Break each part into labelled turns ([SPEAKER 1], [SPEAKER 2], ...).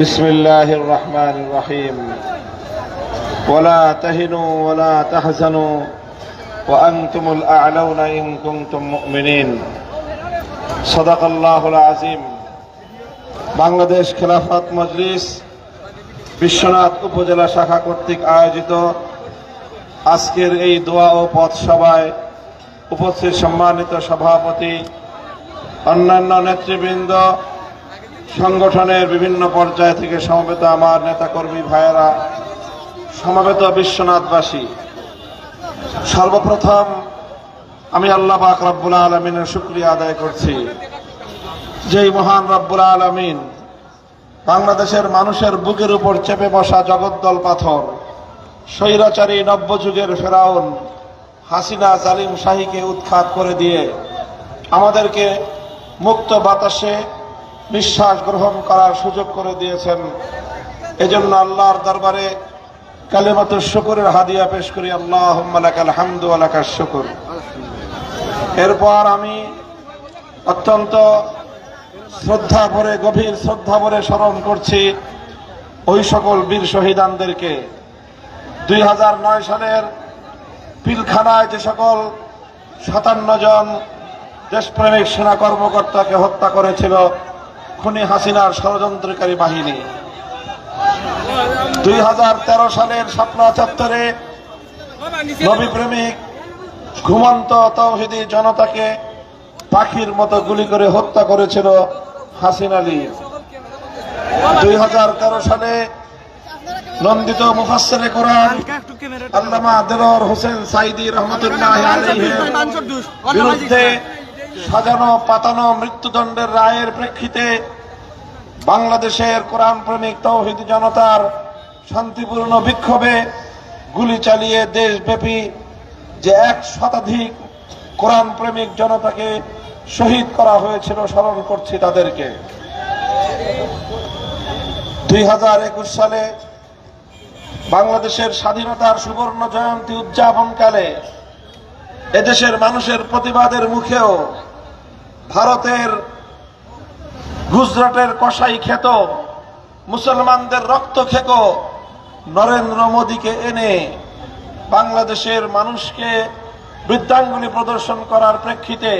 [SPEAKER 1] بسم الله الرحمن الرحيم ولا تهنوا ولا تحزنوا وأنتم الأعلون إن كنتم مؤمنين صدق الله العظيم বাংলাদেশ খেলাফত মজলিস বিশ্বনাথ উপজেলা শাখা কর্তৃক আয়োজিত আজকের এই দোয়া ও পথ সভায় উপস্থিত সম্মানিত সভাপতি অন্যান্য নেতৃবৃন্দ সংগঠনের বিভিন্ন পর্যায় থেকে সমবেত আমার নেতাকর্মী ভাইয়েরা, সমবেত বিশ্বনাথবাসী, সর্বপ্রথম আমি আল্লাহ পাক রব্বুল আলমিনের শুক্রিয়া আদায় করছি। যেই মহান রব্বুল আলমিন বাংলাদেশের মানুষের বুকের উপর চেপে বসা জগদ্দল পাথর, স্বৈরাচারী নব্যযুগের ফেরাউন হাসিনা জালিম শাহীকে উৎখাত করে দিয়ে আমাদেরকে মুক্ত বাতাসে নিঃশ্বাস গ্রহণ করার সুযোগ করে দিয়েছেন। এজন্য আল্লাহর দরবারে কালেমাত শুকুরের হাদিয়া পেশ করি। আল্লাহ হামদু আলাকার শুকুর। এরপর আমি অত্যন্ত শ্রদ্ধা ভরে, গভীর শ্রদ্ধা ভরে স্মরণ করছি ওই সকল বীর শহীদানদেরকে। দুই হাজার নয় সালের পিলখানায় যে সকল সাতান্ন জন দেশপ্রেমিক সেনা কর্মকর্তাকে হত্যা করেছিল খুনি হাসিনার ষড়যন্ত্রকারী বাহিনী। দুই হাজার তেরো সালের শাপলা চত্বরে নবী প্রেমিক ঘুমন্ত তৌহিদি জনতাকে পাখির মতো গুলি করে হত্যা করেছিল হাসিন আলী। দুই হাজার তেরো সালে নন্দিত মুফাসসিরে কোরআন আল্লামা দেলোয়ার হোসেন সাইদি রহমতুল্লাহ বিরুদ্ধে সাজানো পাতানো মৃত্যুদণ্ডের রায়ের প্রেক্ষিতে বাংলাদেশের কোরআন প্রেমিক তৌহিদ জনতার শান্তিপূর্ণ বিক্ষোভে গুলি চালিয়ে দেশব্যাপী যে এক শতাধিক কোরআন প্রেমিক জনতাকে শহীদ করা হয়েছিল, স্মরণ করছি তাদেরকে। দুই হাজার একুশ সালে বাংলাদেশের স্বাধীনতার সুবর্ণ জয়ন্তী উদযাপনকালে এদেশের মানুষের প্রতিবাদের মুখেও ভারতের গুজরাটের কসাই খেত, মুসলমানদের রক্ত খেক নরেন্দ্র মোদীকে এনে বাংলাদেশের মানুষকে বৃদ্ধাঙ্গুলি প্রদর্শন করার প্রেক্ষিতে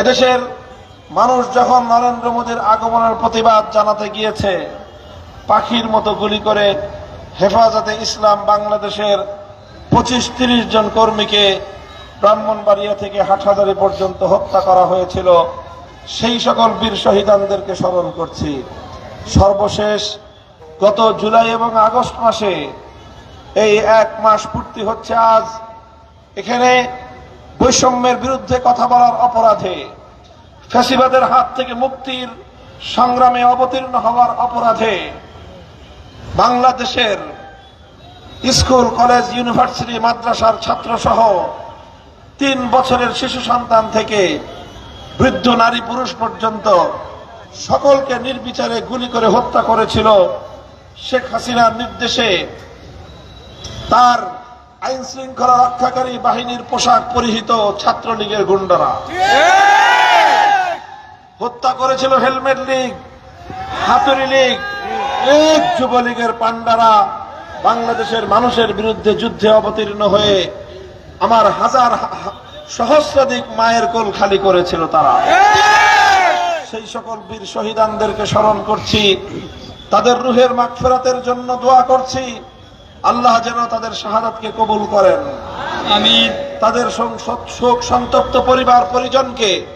[SPEAKER 1] এদেশের মানুষ যখন নরেন্দ্র মোদীর আগমনের প্রতিবাদ জানাতে গিয়েছে, পাখির মতো গুলি করে হেফাজতে ইসলাম বাংলাদেশের পঁচিশ তিরিশ জন কর্মীকে ব্রাহ্মণবাড়িয়া থেকে হাটহাজারি পর্যন্ত হত্যা করা হয়েছিল। সেই সকল বীর শহীদানদেরকে স্মরণ করছি। সর্বশেষ গত জুলাই এবং আগস্ট মাসে এই এক মাস পূর্তি হচ্ছে আজ। এখানে বৈষম্যের বিরুদ্ধে কথা বলার অপরাধে, ফ্যাসিবাদের হাত থেকে মুক্তির সংগ্রামে অবতীর্ণ হওয়ার অপরাধে বাংলাদেশের স্কুল, কলেজ, ইউনিভার্সিটি, মাদ্রাসার ছাত্র সহ তিন বছরের শিশু সন্তান থেকে বৃদ্ধ নারী পুরুষ পর্যন্ত সকলকে নির্বিচারে গুলি করে হত্যা করেছিল শেখ হাসিনার নির্দেশে। তার আইন শৃঙ্খলা রক্ষাকারী বাহিনীর পোশাক পরিহিত ছাত্রলীগের গুন্ডারা। হত্যা করেছিল হেলমেট লীগ হাতুরি লীগ যুবলীগের পান্ডারা বাংলাদেশের মানুষের বিরুদ্ধে যুদ্ধে অবতীর্ণ হয়ে আমার হাজার সহস্রাধিক মায়ের কোল খালি করেছিল তারা। সেই সকল বীর শহীদানদেরকে স্মরণ করছি তাদের রুহের মাগফিরাতের জন্য দোয়া করছি। আল্লাহ যেন তাদের শাহাদাতকে কবুল করেন। আমি তাদের শোক- শোক সন্তপ্ত পরিবার পরিজনকে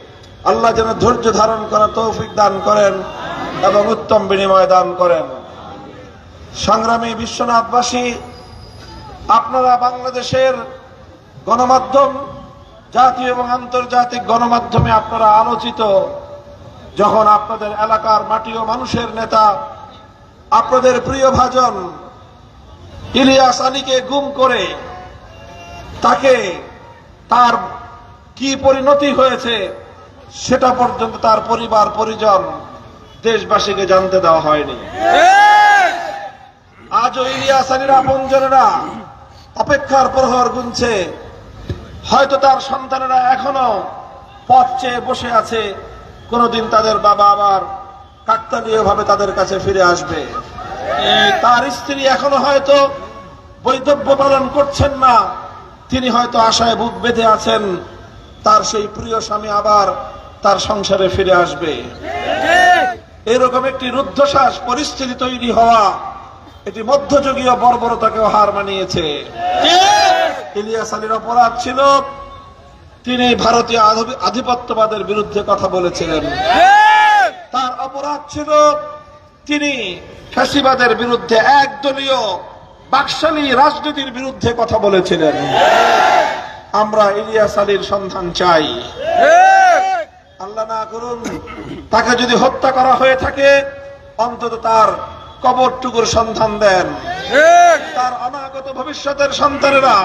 [SPEAKER 1] আল্লাহ যেন ধৈর্য ধারণ করার তৌফিক দান করেন এবং উত্তম বিনিময় দান করেন। সংগ্রামী বিশ্বনাথবাসী আপনারা বাংলাদেশের গণমাধ্যম জাতীয় এবং আন্তর্জাতিক গণমাধ্যমে আপনারা আলোচিত যখন আপনাদের এলাকার মাটি ও মানুষের নেতা আপনাদের প্রিয় ভাজন ইলিয়াস আলীকে গুম করে তাকে তার কি পরিণতি হয়েছে সেটা পর্যন্ত তার পরিবার পরিজন দেশবাসীকে জানতে দেওয়া হয়নি। আজও ইলিয়াস আলীর আপনজনেরা অপেক্ষার প্রহর গুনছে। হয়তো তার সন্তানেরা এখনও পথ চেয়ে বসে আছে, কোনোদিন তাদের বাবা আবার কাকতালীয় ভাবে তাদের কাছে ফিরে আসবে। তার স্ত্রী এখনও হয়তো বৈধব্য পালন করছেন না। তিনি হয়তো আশায় বুক বেঁধে আছেন, তার সেই প্রিয় স্বামী আবার তার সংসারে ফিরে আসবে। এরকম একটি রুদ্ধশ্বাস পরিস্থিতি তৈরি হওয়া, এটি মধ্যযুগীয় বর্বরতাকেও হার মানিয়েছে। ইলিয়াস আলীর অপরাধ ছিল। তিনি ভারতীয় আধিপত্যবাদের বিরুদ্ধে কথা বলেছিলেন। তার অপরাধ ছিল, তিনি ফ্যাসিবাদের বিরুদ্ধে একদলীয় বাকশালী রাজনীতির বিরুদ্ধে কথা বলেছিলেন। আমরা ইলিয়াস আলীর সন্ধান চাই। আল্লাহ না করুন, তাকে যদি হত্যা করা হয়ে থাকে, অন্তত তার কবরটুকুর সন্ধান দেন। তার অনাগত ভবিষ্যতের সন্তানেরা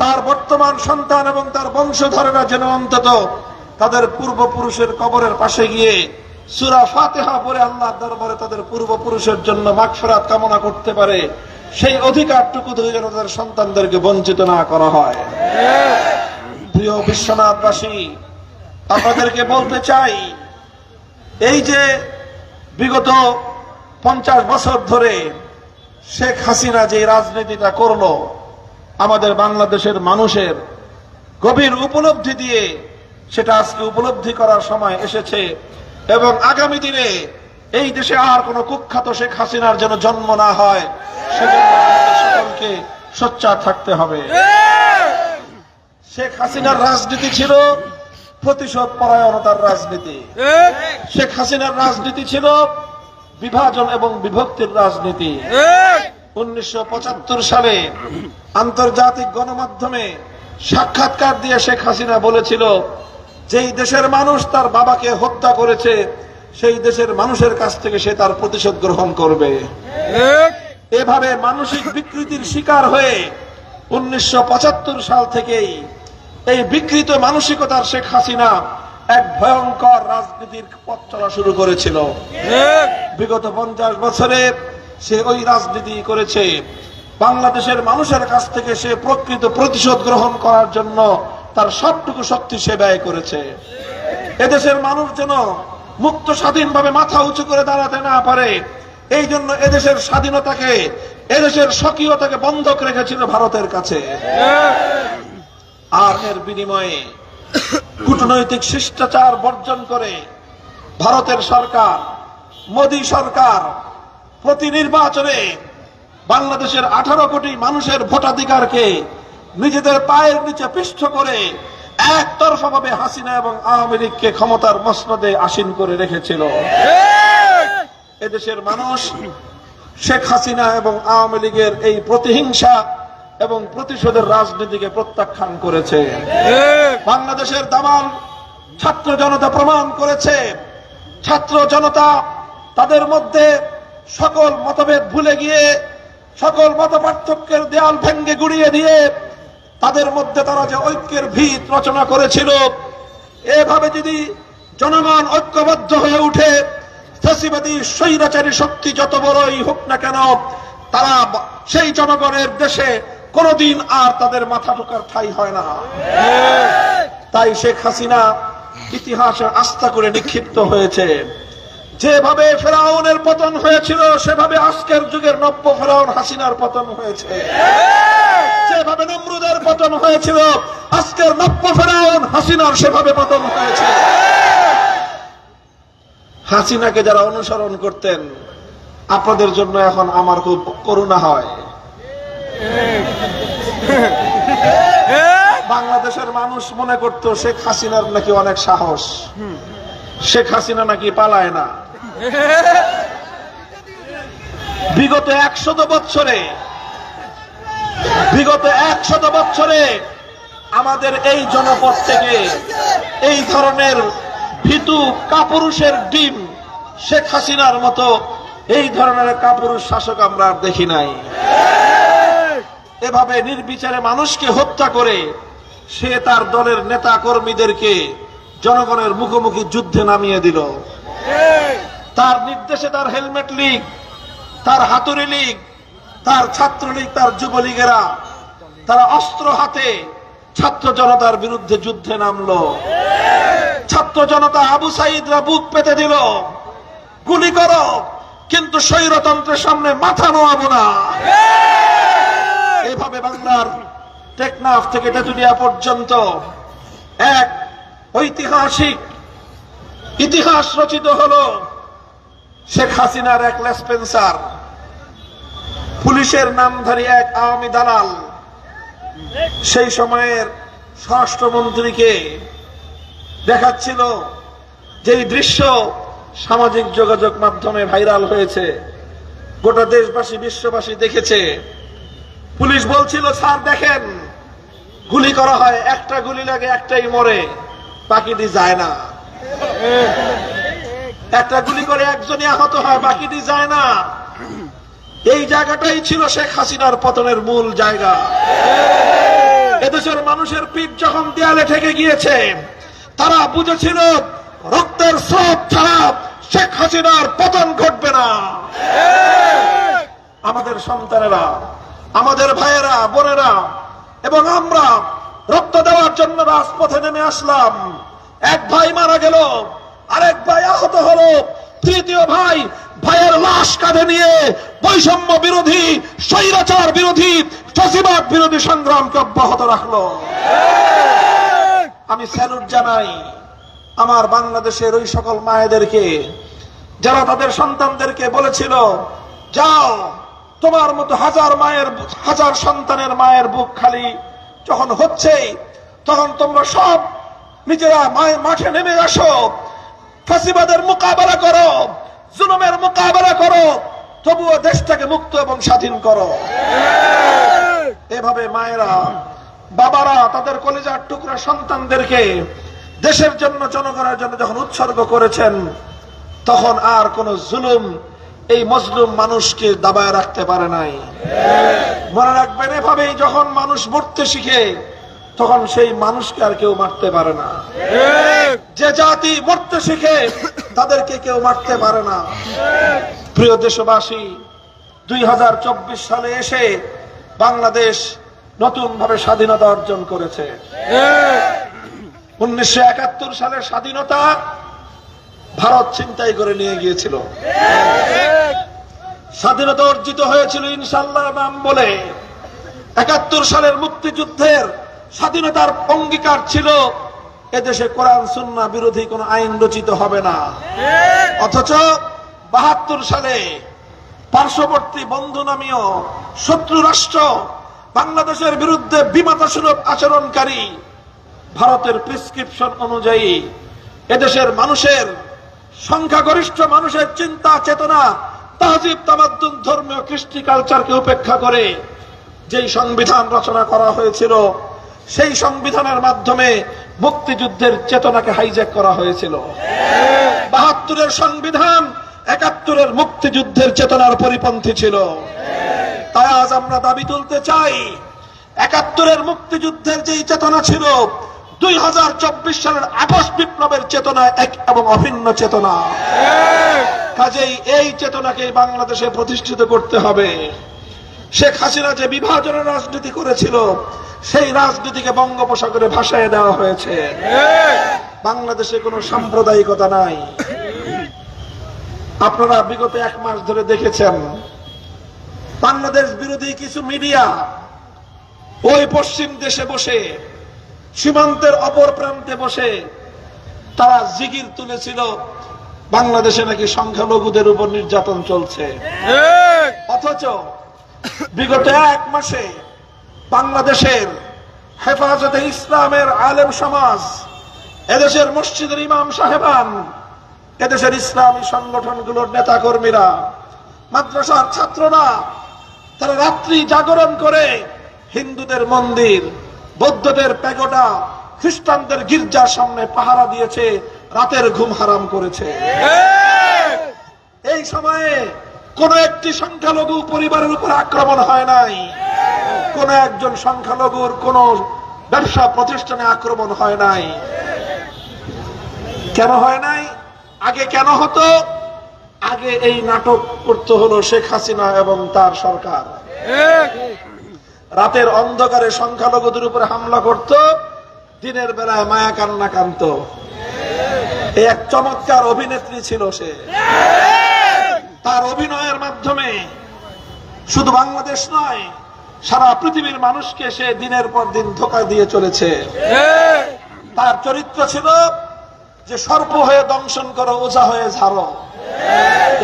[SPEAKER 1] তার বর্তমান সন্তান এবং তার বংশধরেরা যেন অন্তত তাদের পূর্বপুরুষের কবরের পাশে গিয়ে সুরা ফাতেহা পরে আল্লাহ দরবারে তাদের পূর্বপুরুষের জন্য মাগফিরাত কামনা করতে পারে, সেই অধিকারটুকু থেকে যেন তাদের সন্তানদেরকে বঞ্চিত না করা হয়। প্রিয় বিশ্বনাথবাসী, আপনাদেরকে বলতে চাই, এই যে বিগত পঞ্চাশ বছর ধরে শেখ হাসিনা যে রাজনীতিটা করল আমাদের বাংলাদেশের মানুষের গভীর উপলব্ধি দিয়ে সেটা আজকে উপলব্ধি করার সময় এসেছে এবং আগামী দিনে এই দেশে আর কোনো কুখ্যাত শেখ হাসিনার যেন জন্ম না হয় সকলকে সোচ্চার থাকতে হবে। শেখ হাসিনার রাজনীতি ছিল প্রতিশোধ পরায়ণতার রাজনীতি। শেখ হাসিনার রাজনীতি ছিল বিভাজন এবং বিভক্তির রাজনীতি। উনিশশো পঁচাত্তর সালে আন্তর্জাতিক গণমাধ্যমে সাক্ষাৎকার দিয়ে শেখ হাসিনা বলেছিল যেই দেশের মানুষ তার বাবাকে হত্যা করেছে সেই দেশের মানুষের কাছ থেকে সে তার প্রতিশোধ গ্রহণ করবে। এভাবে মানসিক বিকৃতির শিকার হয়ে উনিশশো পঁচাত্তর সাল থেকেই এই বিকৃত মানসিকতার শেখ হাসিনা এক ভয়ঙ্কর রাজনীতির পথ চলা শুরু করেছিল। বিগত পঞ্চাশ বছরে সে ওই রাজনীতি করেছে। বাংলাদেশের মানুষের কাছ থেকে সে প্রকৃত প্রতিশোধ গ্রহণ করার জন্য তার সবটুকু শক্তি সে ব্যয় করেছে। এদেশের মানুষ যেন মুক্ত, স্বাধীনভাবে মাথা উঁচু করে দাঁড়াতে না পারে, এই জন্য এদেশের স্বাধীনতাকে, এদেশের স্বকীয়তাকে বন্ধক রেখেছিল ভারতের কাছে। আর এর বিনিময়ে কূটনৈতিক শিষ্টাচার বর্জন করে ভারতের সরকার, মোদী সরকার প্রতি নির্বাচনে বাংলাদেশের আঠারো কোটি মানুষের ভোটাধিকারকে নিজেদের পায়ের নিচে পৃষ্ঠ করে একতরফা ভাবে হাসিনা এবং আওয়ামী লীগকে ক্ষমতার মসনদে আসীন করে রেখেছিল। এদেশের মানুষ শেখ হাসিনা এবং আওয়ামী লীগের এই প্রতিহিংসা এবং প্রতিশোধের রাজনীতিকে প্রত্যাখ্যান করেছে। বাংলাদেশের দামাল ছাত্র জনতা প্রমাণ করেছে। ছাত্র জনতা তাদের মধ্যে সকল মতভেদ ভুলে গিয়ে সকল মত পার্থক্যের দেয়াল ভেঙ্গে গুড়িয়ে দিয়ে তাদের মধ্যে তারা যে ঐক্যের ভিত রচনা করেছিল এভাবে যদি জনগণ ঐক্যবদ্ধ হয়ে উঠে ফেসিবাদী স্বৈরাচারী শক্তি যত বড়ই হোক না কেন তারা সেই জনগণের দেশে কোনদিন আর তাদের মাথা ঢোকার ঠাই হয় না। তাই শেখ হাসিনা ইতিহাসে আস্থা করে নিক্ষিপ্ত হয়েছে। যেভাবে ফেরাউনের পতন হয়েছিল, সেভাবে আজকের যুগের নব্য ফেরাউন হাসিনার পতন হয়েছে। যেভাবে নমরুদের পতন হয়েছিল, আজকের নব্য ফেরাউন হাসিনার সেভাবে পতন হয়েছে। হাসিনাকে যারা অনুসরণ করতেন, আপনাদের জন্য এখন আমার খুব করুণা হয়। বাংলাদেশের মানুষ মনে করত শেখ হাসিনার নাকি অনেক সাহস। শেখ হাসিনা নাকি পালায় না। বিগত একশত বৎসরে, বিগত একশত বৎসরে আমাদের এই জনপদ থেকে এই ধরনের ভীতু কাপুরুষের ডিম শেখ হাসিনার মতো এই ধরনের কাপুরুষ শাসক আমরা আর দেখি নাই। এভাবে নির্বিচারে মানুষকে হত্যা করে সে তার দলের নেতা কর্মীদেরকে জনগণের মুখোমুখি যুদ্ধে নামিয়ে দিল। তার নির্দেশে তার হেলমেট লীগ, তার হাতুড়ি লীগ, তার ছাত্রলীগ, তার যুবলীগেরা, তারা অস্ত্র হাতে ছাত্র জনতার বিরুদ্ধে যুদ্ধে নামলো। ছাত্র জনতা আবু সাইদরা বুক পেতে দিল, গুলি করো, কিন্তু স্বৈরতন্ত্রের সামনে মাথা নোয়াবো না। এভাবে বাংলার টেকনাফ থেকে তেতুলিয়া পর্যন্ত এক ঐতিহাসিক ইতিহাস রচিত হলো শেখ হাসিনার এক লেসপেন্সার, পুলিশের নামধারী এক আওয়ামী দালাল, সেই সময়ের স্বরাষ্ট্রমন্ত্রীকে দেখাচ্ছিল যেই দৃশ্য সামাজিক যোগাযোগ মাধ্যমে ভাইরাল হয়েছে। গোটা দেশবাসী, বিশ্ববাসী দেখেছে। পুলিশ বলছিল, স্যার, দেখেন, গুলি করা হয়, একটা গুলি লাগে, একটাই মরে, বাকিটি যায় না। একটা গুলি করে একজনই আহত হয়, বাকিটি যায় না। এই জায়গাটাই ছিল শেখ হাসিনার পতনের মূল জায়গা। এদেশের মানুষের পিঠ যখন দেয়ালে ঠেকে গিয়েছে, তারা বুঝেছিল রক্তের স্রোত ছাড়া শেখ হাসিনার পতন ঘটবে না। আমাদের সন্তানেরা, আমাদের ভাইয়েরা, বোনেরা এবং আমরা রক্ত দেওয়ার জন্য রাজপথে নেমে আসলাম। এক ভাই মারা গেল আরেক ভাই আহত হলো। তৃতীয় ভাই ভাইয়ের লাশ কাঁধে নিয়ে বৈষম্য বিরোধী, স্বৈরাচার বিরোধী ফসিবাদ বিরোধী সংগ্রামকে অব্যাহত রাখল। আমি স্যালুট জানাই আমার বাংলাদেশের ওই সকল মায়েদেরকে, যারা তাদের সন্তানদেরকে বলেছিল, যাও, তোমার মতো হাজার মায়ের, হাজার সন্তানের মায়ের বুক খালি। যখন হচ্ছে, তখন তোমরা সব নিজেরা মায়ের মাঠে নেমে আসো। ফাঁসিবাদের মোকাবেলা করো, জুলুমের মোকাবেলা করো, তবুও দেশটাকে মুক্ত এবং স্বাধীন করো। এভাবে মায়েরা, বাবারা তাদের কলেজার টুকরা সন্তানদেরকে দেশের জন্য, জনগণের জন্য যখন উৎসর্গ করেছেন, তখন আর কোন জুলুম এই মজলুম মানুষকে দাবায় রাখতে পারে নাই। মনে রাখবেন, এভাবেই যখন মানুষ মরতে শিখে তখন সেই মানুষকে আর কেউ মারতে পারে না। যে জাতি মরতে শিখে, তাদেরকে কেউ মারতে পারে না। প্রিয় দেশবাসী, দুই হাজার চব্বিশ সালে এসে বাংলাদেশ নতুন ভাবে স্বাধীনতা অর্জন করেছে। উনিশশো একাত্তর সালের স্বাধীনতা ভারত ছিনতাই করে নিয়ে গিয়েছিল। স্বাধীনতা অর্জিত হয়েছিল ইনশাল্লাহ নাম বলে। একাত্তর সালের মুক্তিযুদ্ধের স্বাধীনতার অঙ্গীকার ছিল, এদেশে কোরআন সুন্না বিরোধী কোন আইন রচিত হবে না। অথচ বাহাত্তর সালে পার্শ্ববর্তী বন্ধু নামীয় শত্রু রাষ্ট্র বাংলাদেশের বিরুদ্ধে বিমাতা সুলভ আচরণকারী ভারতের প্রেসক্রিপশন অনুযায়ী এদেশের মানুষের সংখ্যাগরিষ্ঠ মানুষের চিন্তা, চেতনা, তাহজিব, তামাদ্দুন ধর্মীয় কৃষ্টি কালচারকে উপেক্ষা করে যেই সংবিধান রচনা করা হয়েছিল সেই সংবিধানের মাধ্যমে মুক্তিযুদ্ধের চেতনাকে হাইজ্যাক করা হয়েছিল। বাহাত্তরের সংবিধান, একাত্তরের মুক্তিযুদ্ধের চেতনার পরিপন্থী ছিল। তাই আজ আমরা দাবি তুলতে চাই, একাত্তরের মুক্তিযুদ্ধের যেই চেতনা ছিল, দুই হাজার চব্বিশ সালের আগস্ট বিপ্লবের চেতনা এক এবং অভিন্ন চেতনা। কাজেই এই চেতনাকে বাংলাদেশে প্রতিষ্ঠিত করতে হবে। শেখ হাসিনা যে বিভাজনের রাজনীতি করেছিল সেই রাজনীতিকে বঙ্গোপসাগরে ভাসায় দেওয়া হয়েছে। বাংলাদেশে কোনো সাম্প্রদায়িকতা নাই। আপনারা বিগত এক মাস ধরে দেখেছেন বাংলাদেশ বিরোধী কিছু মিডিয়া ওই পশ্চিম দেশে বসে সীমান্তের অপর প্রান্তে বসে তারা জিগির তুলেছিল বাংলাদেশে নাকি সংখ্যালঘুদের উপর নির্যাতন চলছে। অথচ বিগত এক মাসে বাংলাদেশের হেফাজতে ইসলামের আলেম সমাজ, এদেশের মসজিদের ইমাম সাহেবান, এদেশের ইসলামী সংগঠনগুলোর নেতা কর্মীরা মাদ্রাসার ছাত্ররা, তারা রাত্রি জাগরণ করে হিন্দুদের মন্দির, বৌদ্ধদের প্যাগোডা, খ্রিস্টানদের গির্জার সামনে পাহারা দিয়েছে, রাতের ঘুম হারাম করেছে। এই সময়ে কোন একটি সংখ্যালঘু পরিবারের উপর আক্রমণ হয় নাই। কোন একজন সংখ্যালঘুর কোন ব্যবসা প্রতিষ্ঠানে আক্রমণ হয় নাই। কেন হয় নাই? আগে কেন হতো? আগে এই নাটক করতে হলো শেখ হাসিনা এবং তার সরকার। রাতের অন্ধকারে সংখ্যালঘুদের উপরে হামলা করত, দিনের বেলায় মায়া কান্না কান্ত। এক চমৎকার অভিনেত্রী ছিল সে। তার অভিনয়ের মাধ্যমে শুধু বাংলাদেশ নয় সারা পৃথিবীর মানুষকে সে দিনের পর দিন ধোকা দিয়ে চলেছে। তার চরিত্র ছিল যে সর্প হয়ে দংশন করো ওজা হয়ে ঝাড়ো।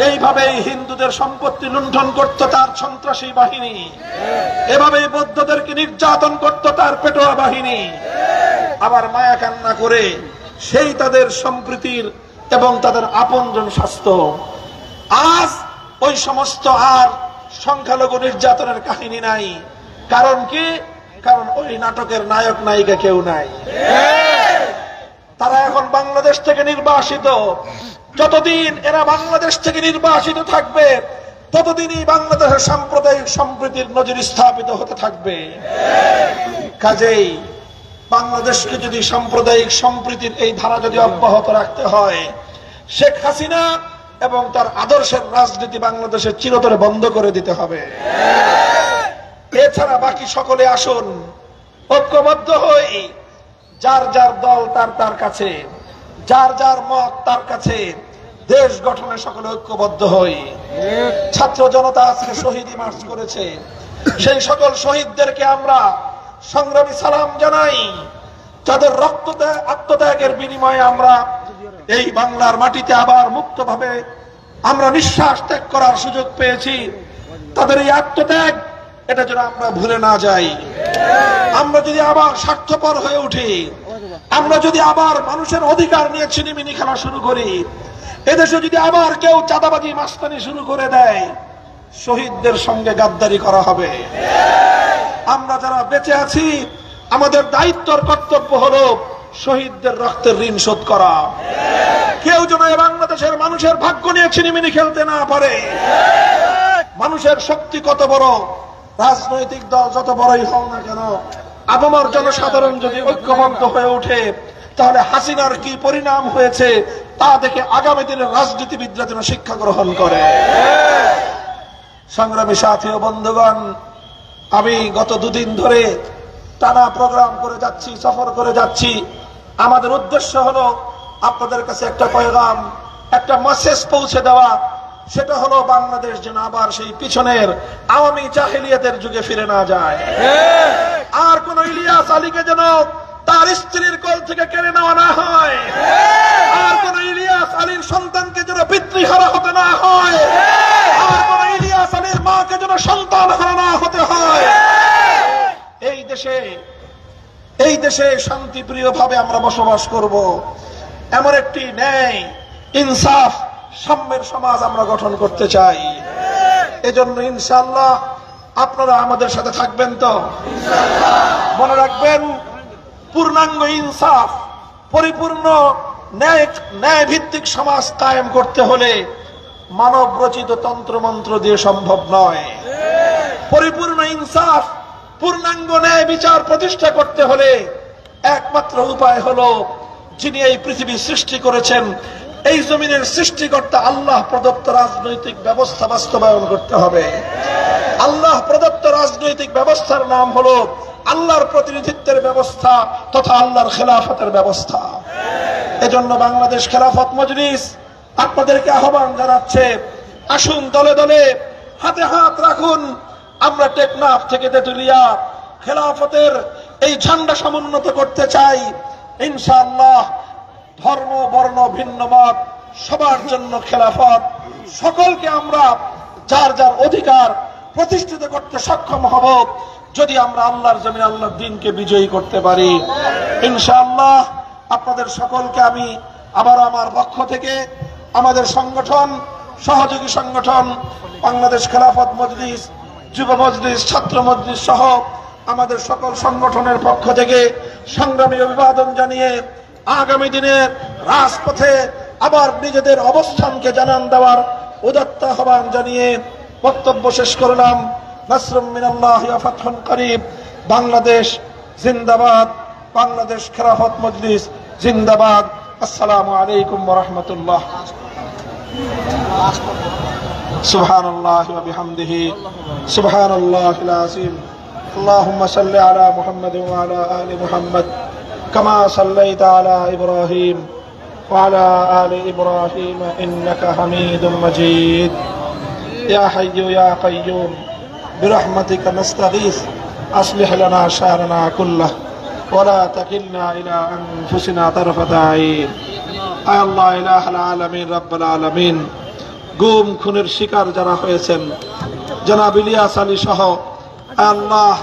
[SPEAKER 1] এইভাবেই হিন্দুদের সম্পত্তি লুণ্ঠন করত তার সন্ত্রাসী বাহিনী। এভাবেই বৌদ্ধদেরকে নির্যাতন করত তার পেটোয়া বাহিনী। আবার মায়া কান্না করে সেই তাদের সম্প্রীতির এবং তাদের আপনজন স্বাস্থ্য আজ ওই সমস্ত আর সংখ্যালঘু নির্যাতনের কাহিনী নাই। কারণ কি? কারণ ওই নাটকের নায়ক নায়িকা কেউ নাই। তারা এখন বাংলাদেশ থেকে নির্বাসিত। যতদিন এরা বাংলাদেশ থেকে নির্বাসিত থাকবে, ততদিনই বাংলাদেশের সাম্প্রদায়িক সম্প্রীতির নজর স্থাপিত হতে থাকবে। কাজেই বাংলাদেশকে যদি সাম্প্রদায়িক সম্প্রীতির এই ধারা যদি অব্যাহত রাখতে হয়, শেখ হাসিনা এবং তার আদর্শের রাজনীতি বাংলাদেশের চিরতরে বন্ধ করে দিতে হবে। এছাড়া বাকি সকলে আসুন, ঐক্যবদ্ধ হই। যার যার দল তার তার কাছে, যার যার মত তার কাছে। দেশ গঠনে সকলে ঐক্যবদ্ধ হই। ছাত্র জনতা আজকে শহীদ মার্চ করেছে। সেই সকল শহীদদেরকে আমরা সংগ্রামী সালাম জানাই। তাদের রক্ত ত্যাগ- আত্মত্যাগের বিনিময়ে আমরা এই বাংলার মাটিতে আবার মুক্তভাবে আমরা নিঃশ্বাস ত্যাগ করার সুযোগ পেয়েছি। তাদের এই আত্মত্যাগ, এটা যেন আমরা ভুলে না যাই। আমরা যদি আবার স্বার্থপর হয়ে উঠি, আমরা যদি আবার মানুষের অধিকার নিয়ে ছিনিমিনি খেলা শুরু করি, এদেশে যদি আবার কেউ চাঁদাবাজি, মাস্তানি শুরু করে দেয়, শহীদদের সঙ্গে গাদ্দারি করা হবে। আমরা যারা বেঁচে আছি, আমাদের দায়িত্বর কর্তব্য হলো শহীদদের রক্তের ঋণ শোধ করা। কেউ যেন বাংলাদেশের মানুষের ভাগ্য নিয়ে ছিনিমিনি খেলতে না পারে। মানুষের শক্তি কত বড়, রাজনৈতিক দল যত বড়ই হোক না কেন, আবমার জনসাধারণ যদি ঐক্যবদ্ধ হয়ে ওঠে, তাহলে হাসিনার কি পরিণাম হয়েছে তা দেখে আগামী দিনের রাজনীতিবিদরা যেন শিক্ষা গ্রহণ করে। সংগ্রামী সাথী ও বন্ধুগণ, আমি গত দুদিন ধরে টানা প্রোগ্রাম করে যাচ্ছি, সফর করে যাচ্ছি। আমাদের উদ্দেশ্য হলো আপনাদের কাছে একটা পয়গাম, একটা মেসেজ পৌঁছে দেওয়া। সেটা হলো বাংলাদেশ যেন আবার সেই পিছনের আওয়ামী জাহিলিয়াতের যুগে ফিরে না যায়। আর কোন ইলিয়াস আলীকে যেন তার স্ত্রীর কোল থেকে কেড়ে নেওয়া না হয়। আর কোন ইলিয়াস আলীর সন্তানকে যেন পিতৃহারা হতে না হয়। আর কোন ইলিয়াস আলীর মাকে যেন সন্তান হারা না হতে হয় এই দেশে এই দেশে শান্তিপ্রিয় ভাবে আমরা বসবাস করব। এমন একটি ন্যায় ইনসাফ সাম্যের সমাজ আমরা গঠন করতে চাই। এজন্য ইনশাল্লাহ আপনারা আমাদের সাথে থাকবেন তো? মনে রাখবেন পূর্ণাঙ্গ ইনসাফ পরিপূর্ণ ন্যায় ন্যায় ভিত্তিক সমাজ কায়েম করতে হলে মানব রচিত তন্ত্রমন্ত্র দিয়ে সম্ভব নয়। পরিপূর্ণ ইনসাফ পূর্ণাঙ্গ ন্যায় বিচার প্রতিষ্ঠা করতে হলে একমাত্র উপায় হলো যিনি এই পৃথিবী সৃষ্টি করেছেন, এই জমিনের সৃষ্টিকর্তা আল্লাহ প্রদত্ত রাজনৈতিক ব্যবস্থা বাস্তবায়ন করতে হবে। আল্লাহ প্রদত্ত রাজনৈতিক ব্যবস্থার নাম হলো আল্লাহর প্রতিনিধিত্বের ব্যবস্থা তথা আল্লাহর খেলাফতের ব্যবস্থা। এজন্য বাংলাদেশ খেলাফত মজলিস আপনাদেরকে আহ্বান জানাচ্ছে, আসুন দলে দলে হাতে হাত রাখুন আমরা টেকনাফ থেকে তেতুলিয়া খেলাফতের এই ঝান্ডা সমুন্নত করতে চাই। ইনশাআল্লাহ ধর্ম, বর্ণ, ভিন্ন মত, সবার জন্য খেলাফত, সকলকে আমরা যার যার অধিকার প্রতিষ্ঠিত করতে সক্ষম হব, যদি আমরা আল্লাহর জমি আল্লাহর দিনকে বিজয়ী করতে পারি। ইনশাআল্লাহ আপনাদের সকলকে আমি আবার আমার পক্ষ থেকে আমাদের সংগঠন, সহযোগী সংগঠন, বাংলাদেশ খেলাফত মজলিস যুব মজলিস, ছাত্র মজলিস সহ আমাদের সকল সংগঠনের পক্ষ থেকে সংগ্রামী অভিবাদন জানিয়ে আগামী দিনের রাজপথে আবার নিজেদের অবস্থানকে জানান দেওয়ার উদাত্ত আহ্বান জানিয়ে বক্তব্য শেষ করলাম। নাসরুম মিনাল্লাহ ফাতহুন করিব বাংলাদেশ জিন্দাবাদ। বাংলাদেশ খেলাফত মজলিস জিন্দাবাদ। আসসালামু আলাইকুম রাহমাতুল্লাহ। سبحان الله وبحمده سبحان الله العظيم اللهم صل على محمد وعلى آل محمد كما صليت على إبراهيم وعلى آل إبراهيم إنك حميد مجيد يا حي يا قيوم برحمتك نستغيث أصلح لنا شأننا كله ولا تكلنا إلى أنفسنا طرفة عين أي الله إله العالمين رب العالمين গুম খুনের শিকার যারা হয়েছেন। জনাব ইলিয়াস আলী সহ আল্লাহ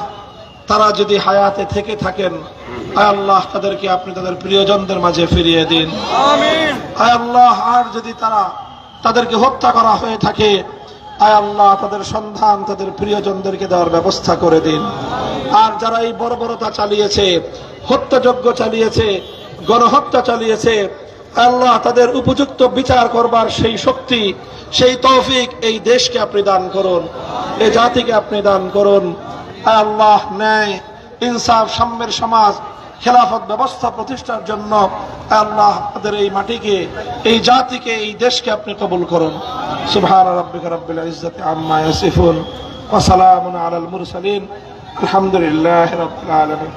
[SPEAKER 1] তারা যদি হায়াতে থেকে থাকেন আয় আল্লাহ তাদেরকে আপনি তাদের প্রিয়জনদের মাঝে ফিরিয়ে দিন। আয় আল্লাহ আর যদি তারা তাদেরকে হত্যা করা হয়ে থাকে আয় আল্লাহ তাদের সন্ধান তাদের প্রিয়জনদেরকে দেওয়ার ব্যবস্থা করে দিন। আর যারা এই বর্বরতা চালিয়েছে হত্যাযজ্ঞ চালিয়েছে গণহত্যা চালিয়েছে আল্লাহ তাদের উপযুক্ত বিচার করবার সেই শক্তি, সেই তৌফিক এই দেশকে আপনি দান করুন, এই জাতিকে আপনি দান করুন। আল্লাহ ন্যায়, ইনসাফ, সাম্যের সমাজ, খেলাফত ব্যবস্থা প্রতিষ্ঠার জন্য আল্লাহ আমাদের এই মাটিকে, এই জাতিকে, এই দেশকে আপনি কবুল করুন। সুবহান রাব্বিকা রাব্বিল ইজ্জাতি আম্মা ইয়াসিফুন ওয়া সালামুন আলাল মুরসালিন। আলহামদুলিল্লাহ রাব্বিল আলামিন।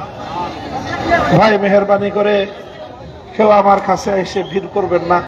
[SPEAKER 1] ভাই, মেহেরবানি করে কেউ আমার কাছে এসে ভিড় করবেন না।